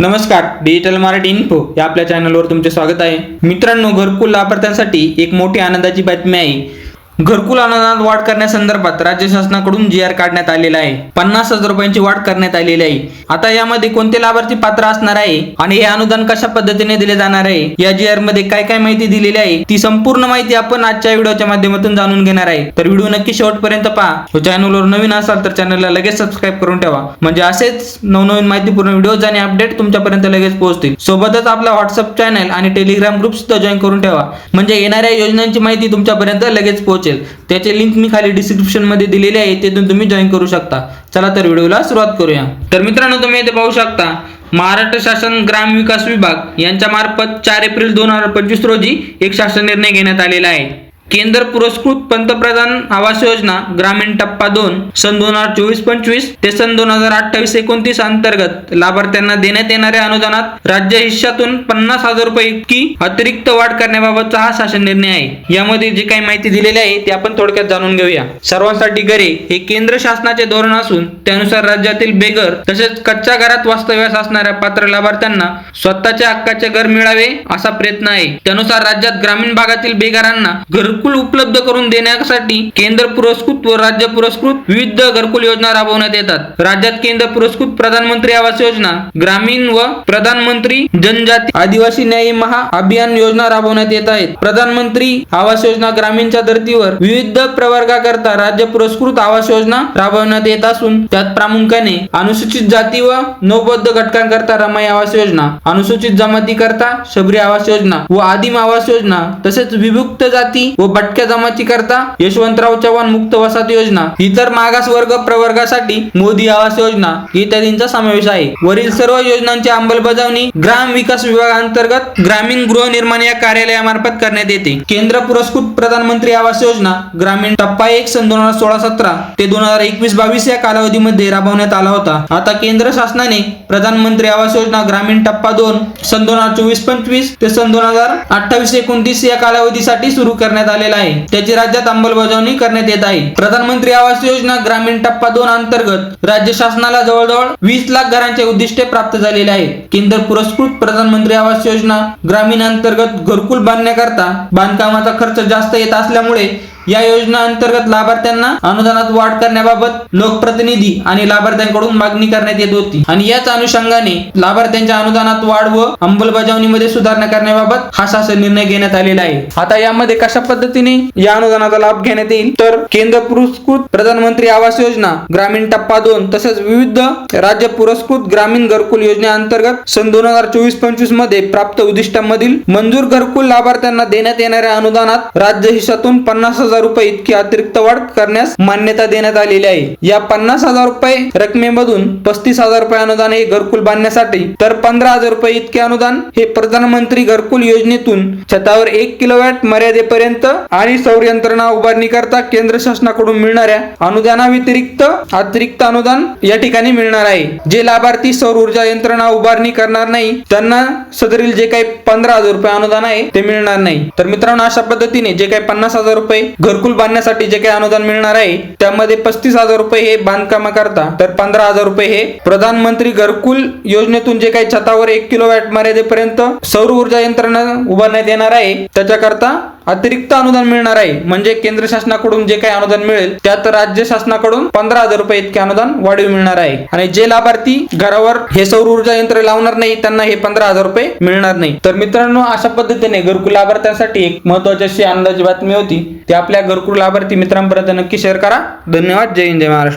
नमस्कार digital Marathi info या आपल्या चॅनलवर तुमचे स्वागत आहे. मित्रांनो घरकुल लाभार्थ्यांसाठी एक मोठी आनंदाची बातमी आहे. घरकुल अनुदानात वाढ करण्यासंदर्भात राज्य शासनाकडून जी आर काढण्यात आलेला आहे. पन्नास हजार रुपयांची वाढ करण्यात आलेली आहे. आता यामध्ये कोणते लाभार्थी पात्र असणार आहे? आणि हे अनुदान कशा पद्धतीने दिले जाणार आहे? या जी आरमध्ये काय काय माहिती दिलेली आहे? ती संपूर्ण माहिती आपण आजच्या व्हिडिओच्या माध्यमातून जाणून घेणार आहे. तर व्हिडिओ नक्की शेवटपर्यंत पहा. चॅनलवर नवीन असाल तर चॅनलला लगेच सबस्क्राईब करून ठेवा. म्हणजे असेच नवनवीन माहितीपूर्ण व्हिडिओज आणि अपडेट तुमच्यापर्यंत लगेच पोहोचतील. सोबतच आपला व्हॉट्सअप चॅनल आणि टेलिग्राम ग्रुप सुद्धा जॉईन करून ठेवा. म्हणजे येणाऱ्या योजनांची माहिती तुमच्यापर्यंत लगेच पोहोचेल. त्याचे लिंक मी खाली डिस्क्रिप्शनमध्ये दिलेली आहे तेथून तुम्ही जॉईन करू शकता. चला तर व्हिडिओला सुरुवात करूया. तर मित्रांनो तुम्ही इथे पाहू शकता महाराष्ट्र शासन ग्राम विकास विभाग यांच्या मार्फत चार एप्रिल दोन हजार पंचवीस रोजी एक शासन निर्णय घेण्यात आलेला आहे. केंद्र पुरस्कृत पंतप्रधान आवास योजना ग्रामीण टप्पा दोन सन दोन हजार चोवीस पंचवीस ते सन दोन हजार अठ्ठावीस एकोणतीस अंतर्गत लाभार्थ्यांना देण्यात येणाऱ्या अनुदानात राज्य हिश्शातून पन्नास हजार रुपये इतकी अतिरिक्त वाढ करण्याबाबतचा हा शासन निर्णय आहे. यामध्ये जी काही माहिती दिलेली आहे ते आपण थोडक्यात जाणून घेऊया. सर्वांसाठी घरे हे केंद्र शासनाचे धोरण असून त्यानुसार राज्यातील बेघर तसेच कच्च्या घरात वास्तव्यास असणाऱ्या पात्र लाभार्थ्यांना स्वतःच्या हक्काचे घर मिळावे असा प्रयत्न आहे. त्यानुसार राज्यात ग्रामीण भागातील बेघरांना घर घरकुल उपलब्ध करून देण्यासाठी केंद्र पुरस्कृत व राज्य पुरस्कृत विविध घरकुल योजना राबवण्यात येतात. राज्यात केंद्र पुरस्कृत प्रधानमंत्री आवास योजना ग्रामीण व प्रधानमंत्री जनजाती आदिवासी न्याय महा अभियान योजना राबवण्यात येत आहेत. प्रधानमंत्री आवास योजना ग्रामीणच्या धर्तीवर विविध प्रवर्गाकरता राज्य पुरस्कृत आवास योजना राबवण्यात येत असून त्यात प्रामुख्याने अनुसूचित जाती व नौबद्ध घटकांकरता रमाई आवास योजना अनुसूचित जमाती करता शबरी आवास योजना व आदिम आवास योजना तसेच विभुक्त जाती व भटक्या जमाती करता यशवंतराव चव्हाण मुक्त वसाहत योजना. इतर मागास वर्ग प्रवर्गासाठी मोदी आवास योजना इत्यादींचा समावेश आहे. वरील सर्व योजनांची अंमलबजावणी ग्राम विकास विभागांतर्गत ग्रामीण गृहनिर्माण या कार्यालयामार्फत करण्यात येते. केंद्र पुरस्कृत प्रधानमंत्री आवास योजना ग्रामीण टप्पा एक सन दोन हजार सोळा सतरा ते दोन हजार एकवीस बावीस या कालावधीमध्ये राबवण्यात आला होता. आता केंद्र शासनाने प्रधानमंत्री आवास योजना ग्रामीण टप्पा दोन सन दोन हजार चोवीस पंचवीस ते सन दोन हजार अठ्ठावीस एकोणतीस या कालावधीसाठी सुरू करण्यात आलेला आहे. त्याची राज्यात अंमलबजावणी करण्यात येत आहे. प्रधानमंत्री आवास योजना ग्रामीण टप्पा दोन अंतर्गत राज्य शासनाला जवळजवळ वीस लाख घरांचे उद्दिष्टे प्राप्त झालेले आहेत. केंद्र पुरस्कृत प्रधानमंत्री आवास योजना ग्रामीण अंतर्गत घरकुल बांधण्याकरता बांधकामाचा खर्च जास्त येत असल्यामुळे या योजना अंतर्गत लाभार्थ्यांना अनुदानात वाढ करण्याबाबत लोकप्रतिनिधी आणि लाभार्थ्यांकडून मागणी करण्यात येत होती. आणि याच अनुषंगाने लाभार्थ्यांच्या अनुदानात वाढ व अंमलबजावणीमध्ये सुधारणा करण्याबाबत हा शासन निर्णय घेण्यात आलेला आहे. आता यामध्ये कशा पद्धतीने या अनुदानाचा लाभ घेण्यात येईल? तर केंद्र पुरस्कृत प्रधानमंत्री आवास योजना ग्रामीण टप्पा दोन तसेच विविध राज्य पुरस्कृत ग्रामीण घरकुल योजनेअंतर्गत सन दोन हजार चोवीस पंचवीसमध्ये प्राप्त उद्दिष्टांमधील मंजूर घरकुल लाभार्थ्यांना देण्यात येणाऱ्या अनुदानात राज्य हिशातून पन्नास हजार हजार रुपये इतकी अतिरिक्त वाढ करण्यास मान्यता देण्यात आलेली आहे. या पन्नास हजार रुपये रकमेमधून पस्तीस हजार रुपये अनुदान हे घरकुल बांधण्यासाठी तर पंधरा हजार रुपये इतके अनुदान हे प्रधानमंत्री घरकुल योजनेतून छतावर एक किलोवॅट मर्यादेपर्यंत आणि सौर यंत्रणा उभारणी करता केंद्र शासनाकडून मिळणाऱ्या अनुदानाव्यतिरिक्त अतिरिक्त अनुदान या ठिकाणी मिळणार आहे. जे लाभार्थी सौर ऊर्जा यंत्रणा उभारणी करणार नाही त्यांना सदरील जे काही पंधरा हजार रुपये अनुदान आहे ते मिळणार नाही. तर मित्रांनो अशा पद्धतीने जे काही पन्नास हजार रुपये घरकुल बांधण्यासाठी जे काही अनुदान मिळणार आहे त्यामध्ये पस्तीस हजार रुपये हे बांधकामाकरता तर पंधरा हजार रुपये हे प्रधानमंत्री घरकुल योजनेतून जे काही छतावर एक किलो वॅट मर्यादेपर्यंत सौर ऊर्जा यंत्रणा उभारण्यात येणार आहे त्याच्याकरता अतिरिक्त अनुदान मिळणार आहे. म्हणजे केंद्र शासनाकडून जे काही अनुदान मिळेल त्यात राज्य शासनाकडून पंधरा हजार रुपये इतके अनुदान वाढीव मिळणार आहे. आणि जे लाभार्थी घरावर हे सौर ऊर्जा यंत्र लावणार नाही त्यांना हे पंधरा हजार रुपये मिळणार नाही. तर मित्रांनो अशा पद्धतीने घरकुल लाभार्थ्यांसाठी एक महत्वाची अशी अंदाजी बातमी होती. ती आपल्या घरकुल लाभार्थी मित्रांपर्यंत नक्की शेअर करा. धन्यवाद. जय हिंद जय महाराष्ट्र.